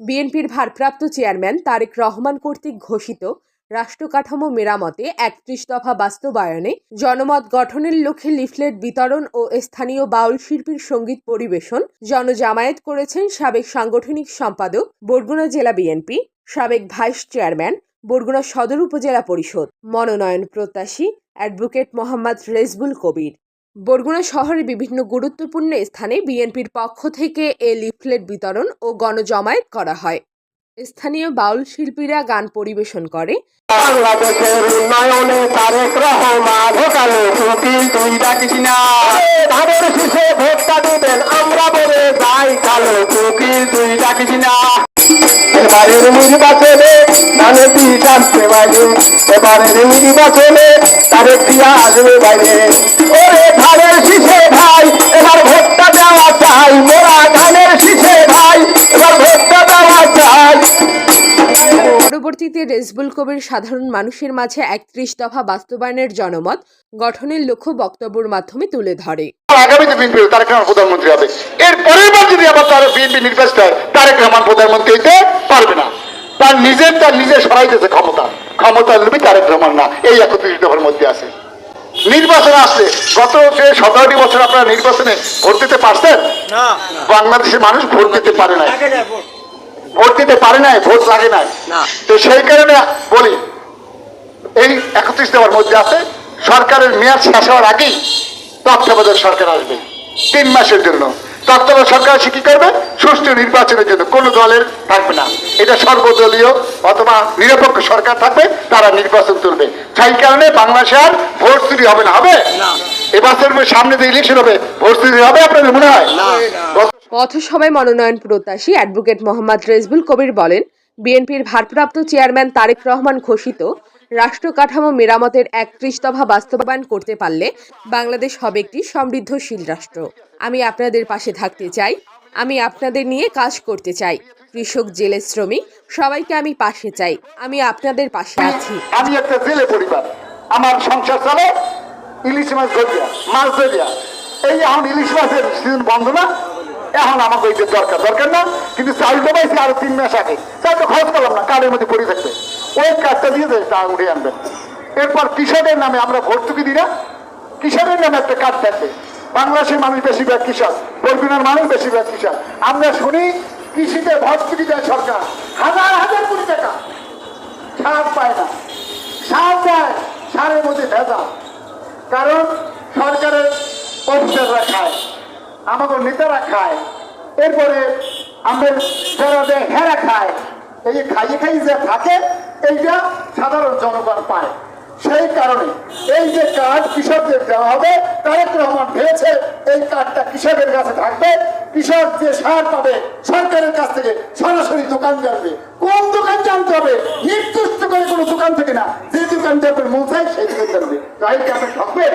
বিএনপির ভারপ্রাপ্ত চেয়ারম্যান তারেক রহমান কর্তৃক ঘোষিত রাষ্ট্রকাঠামো মেরামতে একত্রিশ দফা বাস্তবায়নে জনমত গঠনের লক্ষ্যে লিফলেট বিতরণ ও স্থানীয় বাউল শিল্পীর সংগীত পরিবেশন জনজামায়াত করেছেন সাবেক সাংগঠনিক সম্পাদক বরগুনা জেলা বিএনপি, সাবেক ভাইস চেয়ারম্যান বরগুনা সদর উপজেলা পরিষদ। মনোনয়ন প্রত্যাশী অ্যাডভোকেট মোহাম্মদ রেজবুল কবির। বরগুনা শহরে বিভিন্ন গুরুত্বপূর্ণ স্থানে বিএনপির পক্ষ থেকে এ লিফলেট বিতরণ ও গণজমায়েত করা হয়। স্থানীয় বাউল শিল্পীরা গান পরিবেশন করে। বাংলাদেশের আমরা বলে নির্বাচনে আসবে বাইরে। ওরে রেজবুল কবির সাধারণ মানুষের মাঝে একত্রিশ দফা বাস্তবায়নের জনমত গঠনের লক্ষ্য বক্তব্যের মাধ্যমে তুলে ধরে। আগামীতে বিএনপি তারেক রহমান প্রধানমন্ত্রী হবে এর পরের বার যদি আবার তার বিএনপি নির্বাচিত হয় তারেক রহমান প্রধানমন্ত্রী হইতে পারবে না। তার নিজের তার নিজে সরাইতেছে ক্ষমতা। ক্ষমতা লুবি তারেক রহমান না এই একত্রিশ দফার মধ্যে আছে। নির্বাচন আসছে। গত যে সতেরোটি বছর আপনারা নির্বাচনে ভোট দিতে পারছেন বাংলাদেশের মানুষ ভোট দিতে পারে না ভোট দিতে পারে নাই ভোট লাগে নাই। তো সেই কারণে বলি এই একত্রিশ দেওয়ার মধ্যে আছে সরকারের মেয়াদ শেষ হওয়ার আগেই তত্ত্বাবধায়ক সরকার আসবে তিন মাসের জন্য। তত্ত্বাবধায়ক সরকার সে কি করবে? সুষ্ঠু নির্বাচনের জন্য কোন দলের থাকবে না। এটা সর্বদলীয় অথবা নিরপেক্ষ সরকার থাকবে তারা নির্বাচন তুলবে। সেই কারণে বাংলাদেশে আর ভোট চুরি হবে না হবে? এবছর সামনে যে ইলেকশন হবে ভোট চুরি হবে আপনাদের মনে হয়? পথসভায় মনোনয়ন প্রত্যাশী অ্যাডভোকেট মোহাম্মদ রেজবুল কবির বলেন, বিএনপির ভারপ্রাপ্ত চেয়ারম্যান তারেক রহমান ঘোষিত, রাষ্ট্র কাঠামো মেরামতের একত্রিশ দফা বাস্তবায়ন করতে পারলে বাংলাদেশ হবে একটি সমৃদ্ধশীল রাষ্ট্র। আমি আপনাদের পাশে থাকতে চাই, আমি আপনাদের নিয়ে কাজ করতে চাই। কৃষক, জেলে শ্রমিক, সবাইকে আমি পাশে চাই, আমি আপনাদের পাশে আছি। আমি একটা জেলে পরিবার। আমার সংসার চলে, ইলিশ মাছ ধরিয়া মাছ ধরিয়া। এই এখন ইলিশ মাছের সিজন বন্ধ না? এখন আমাকে ওই দরকার দরকার না, কিন্তু চালটা পাইছি আরও তিন মাস আগে। চালটা খরচ করলাম না, কার্ডের মধ্যে পড়ে থাকবে। ওই কার্ডটা দিয়ে তা উঠে আনবেন এরপর কৃষকের নামে আমরা ভর্তুকি দিই না। কৃষকের নামে একটা কার্ড থাকবে। বাংলাদেশের মানুষ বেশিরভাগ কৃষক, বরগুনার মানুষ বেশিরভাগ কৃষক। আমরা শুনি, কৃষিতে ভর্তুকি দেয় সরকার। হাজার হাজার কোটি টাকা। সার পায় না। সার দেয় সারের মধ্যে ভেজা। কারণ সরকারের আমাকে নেতারা খায়। এরপরে আমাদের যারা দেয় হেরা খায়। এই খাইয়ে খাইয়ে যে থাকে, এইটা সাধারণ জনগণ পায়। সেই কারণে এই যে কার্ড কৃষকদের দেওয়া হবে, তারেক রহমান ভেবেছে এই কার্ডটা কৃষকের কাছে থাকবে। কৃষক যে সার পাবে, সরকারের কাছ থেকে সরাসরি দোকান জানবে। কোন দোকান জানতে হবে? নির্দিষ্ট করে কোনো দোকান থেকে না। যে দোকান যাবে মন চাই সেই দোকান জানবে।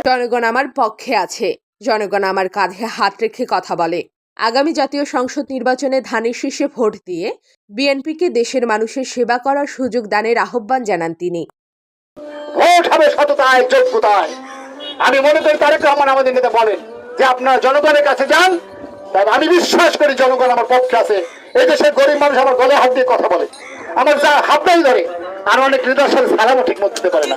জনগণ আমার পক্ষে আছে। জনগণ আমার কাঁধে হাত রেখে কথা বলে। আগামী জাতীয় সংসদ নির্বাচনে ধানের শীর্ষে ভোট দিয়ে বিএনপিকে দেশের মানুষের সেবা করার সুযোগ দানের আহ্বান জানান তিনি। আমি মনে করি তারেক রহমান আমাদের নেতা বলেন যে আপনারা জনগণের কাছে যান আমি বিশ্বাস করি জনগণ আমার পক্ষে আছে। এই দেশের গরিব মানুষ আমার গলে হাত দিয়ে কথা বলে। আমার যা হাতটাই ধরে, আর অনেক নেতার সাথে ঠিক মতো দিতে পারে না।